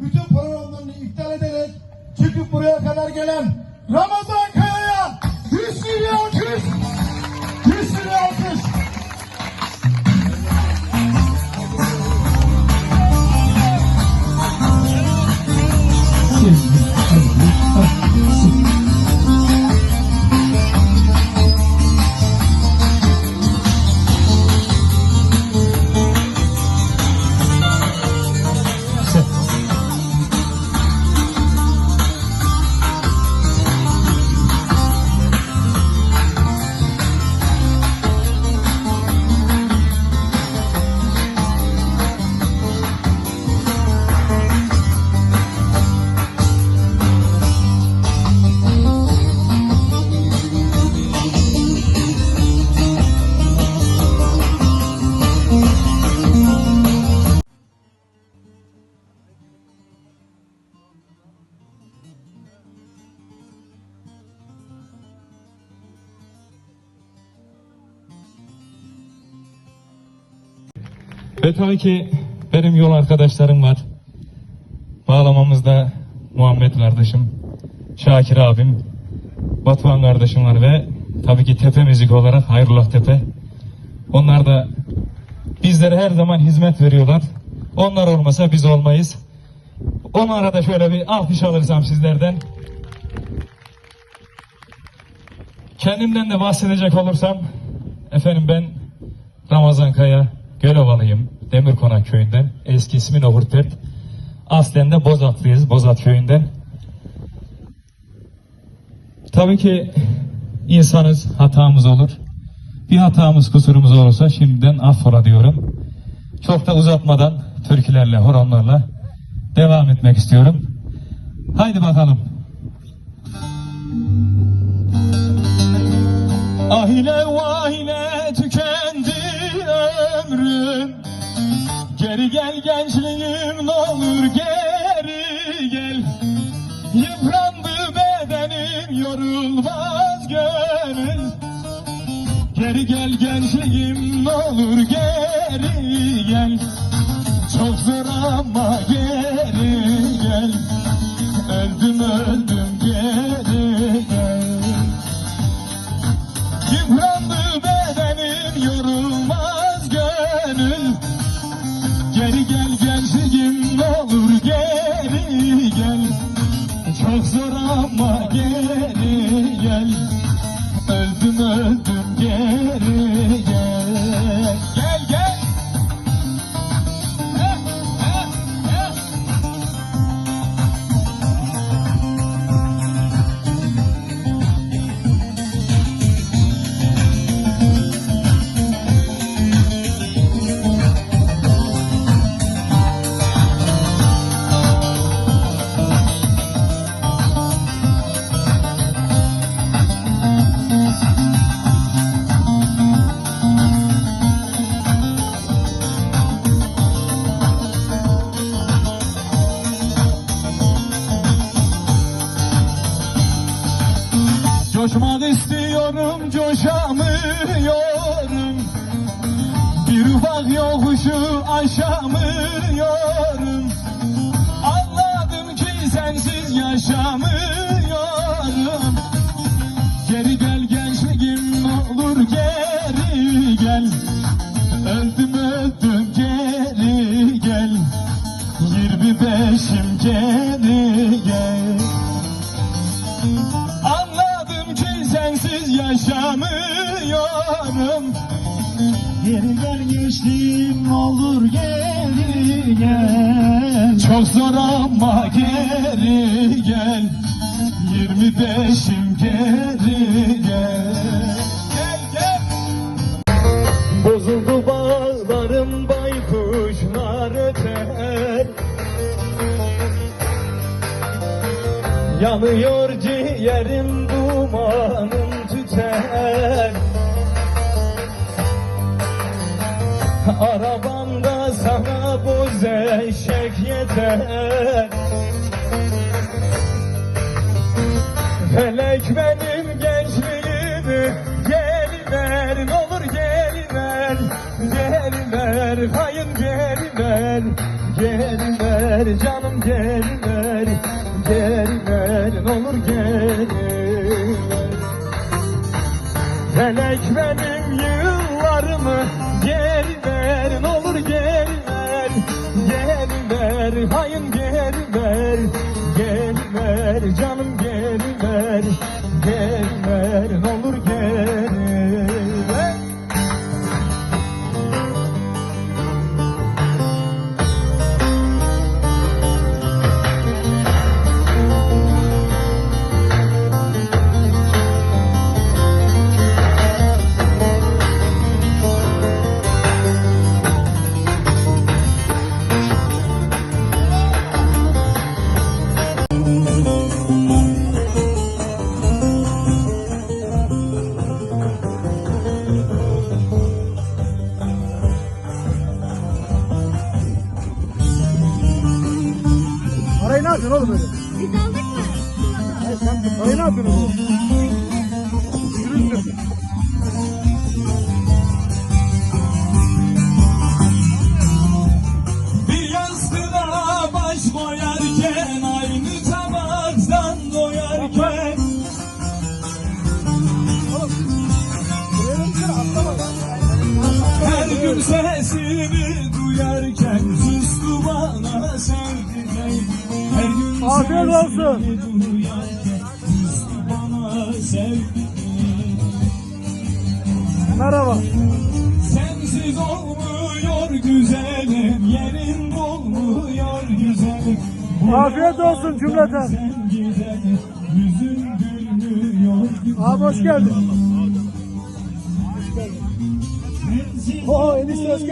bütün programlarını iptal ederek çıkıp buraya kadar gelen Ramazan Kaya'ya 100 milyon alkış! 100 Ve tabii ki benim yol arkadaşlarım var. Bağlamamızda Muhammed kardeşim, Şakir abim, Batuhan kardeşim var ve tabii ki Tepe Müzik olarak Hayrullah Tepe. Onlar da bizlere her zaman hizmet veriyorlar. Onlar olmasa biz olmayız. Onlara da şöyle bir alkış alırsam sizlerden. Kendimden de bahsedecek olursam, efendim ben Ramazan Kaya, Gölovalıyım, Demirkonak köyünden. Eski ismi Nohurtberk. Aslen de Bozatlıyız, Bozat köyünden. Tabii ki insanız, hatamız olur. Bir hatamız, kusurumuz olursa şimdiden affola diyorum. Çok da uzatmadan türkülerle, horonlarla devam etmek istiyorum. Haydi bakalım. Geri gel gençliğim ne olur geri gel. Çok zor ama geri gel. Öldüm öldüm geri gel. Yıprandı bedenim yorulmaz gönül. Geri gel gençliğim Ufak yokuşu aşamıyorum. Anladım ki sensiz yaşamıyorum. Geri gel gençliğim olur geri gel. Öldüm öldüm geri gel. Yirmi beşim geri gel. Anladım ki sensiz yaşamıyorum Geri gel gençliğim olur geri gel Çok zor ama geri gel. Yirmi beşim geri gel. Gel gel. Bozuldu bağlarım baykuşlar öter. Yanıyor ciğerim dumanım tüter Arabamda sana boz eşek yeter. Felek benim gençliğimi geliver ne olur geliver Geliver hayın geliver Geliver canım geri ver. Geri ver ne olur geri ver. Felek benim sesini duyarken sustu bana sevdiceğim her gün Afiyet olsun. duyarken sustu bana sevdiceğim Merhaba. sensiz olmuyor güzelim yerin dolmuyor güzelim Afiyet olsun cümleten. Sen güzelim yüzün gülmüyor güzelim Abi hoş geldin. Oo enişte hoş.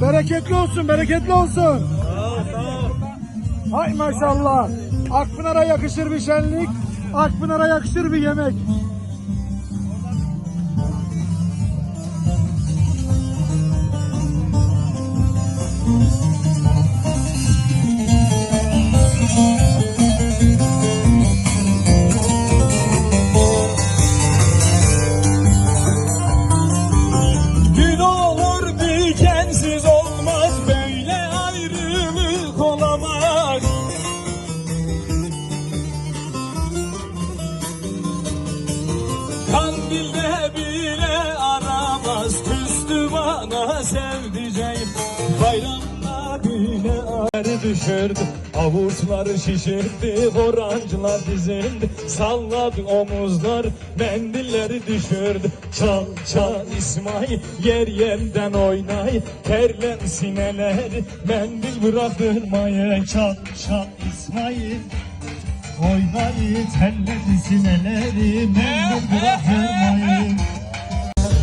Bereketli olsun, bereketli olsun. Hay maşallah. Akpınar'a yakışır bir şenlik, Akpınar'a yakışır bir yemek. Kandilde bile aramaz küstü bana sevdiceğim. Ağrı düşürdü. Avuçları şişirdi Horancılar dizildi. Salladı omuzlar Mendilleri düşürdü. Çal çal İsmail Yer yerden oynay. Terlen sineleri Mendil bıraktırmayı Çal çal İsmail Oynayı telledi sineleri Mendil bıraktırmayı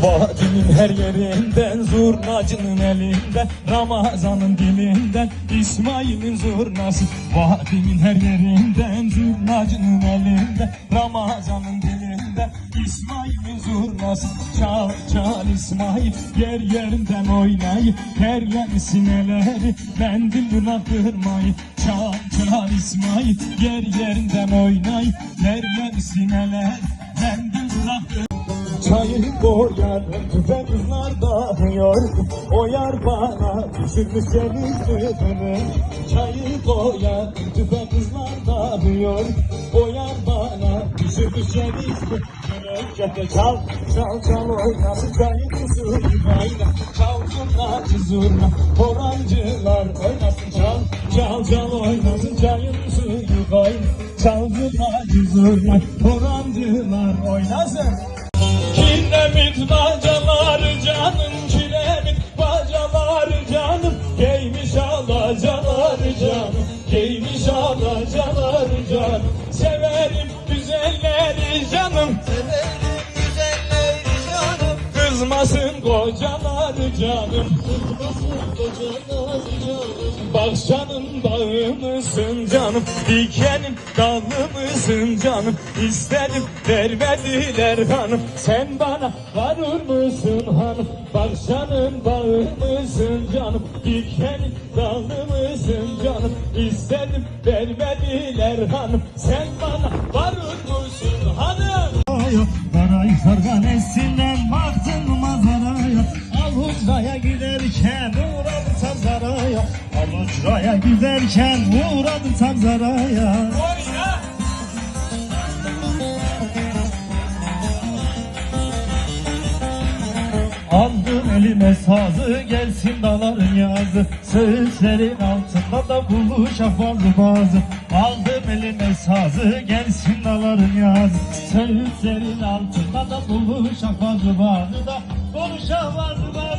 Vadinin her yerinden zurnacının elinden Ramazan'ın dilinden İsmail'in zurnası. Vadinin her yerinden zurnacının elinden Ramazan'ın dilinden İsmail'in zurnası. Çal çal İsmail yer yerinden oynay Terlen sineleri mendil bıraktırmayı Çal çal İsmail yer yerinden oynay Terlen sineler mendil bıraktırmayı Çayı boyar, tüfek kızlar dağıyor O yar bana düşürmüş deniz müdürü Çayı boyar, tüfek kızlar dağıyor O yar bana düşürmüş deniz müdürü Çal, çal, çal oynasın çayın suyu kayna Çal zurnacı zurna, horancılar oynasın Çal, çal, çal oynasın çayın suyu kayna Çal zurnacı zurna, horancılar oynasın Kiremit bacalar canım kiremit bacalar canım. Giymiş alacalar canım Giymiş alacalar canım. Severim güzelleri canım. Severim güzelleri canım. Kız Sızmasın kocaları canım Bahçanın bağı mısın canım? Dikenin dalı mısın canım? İstedim vermediler hanım. Sen bana varır mısın hanım? Bahçanın bağı mısın canım? Dikenin dalı mısın canım? İstedim vermediler hanım. Sen bana varır mısın hanım? Saray sargan manzaraya Avucraya giderken uğradım Samzaraya Avucraya giderken uğradım Samzaraya Aldım elime sazı gelsin daların yazı. Söğütlerin altında da buluşak vardı bazı. Aldım elime sazı gelsin daların yazı. Söğütlerin altında da buluşak vardı bazı da. Buluşak vardı bazı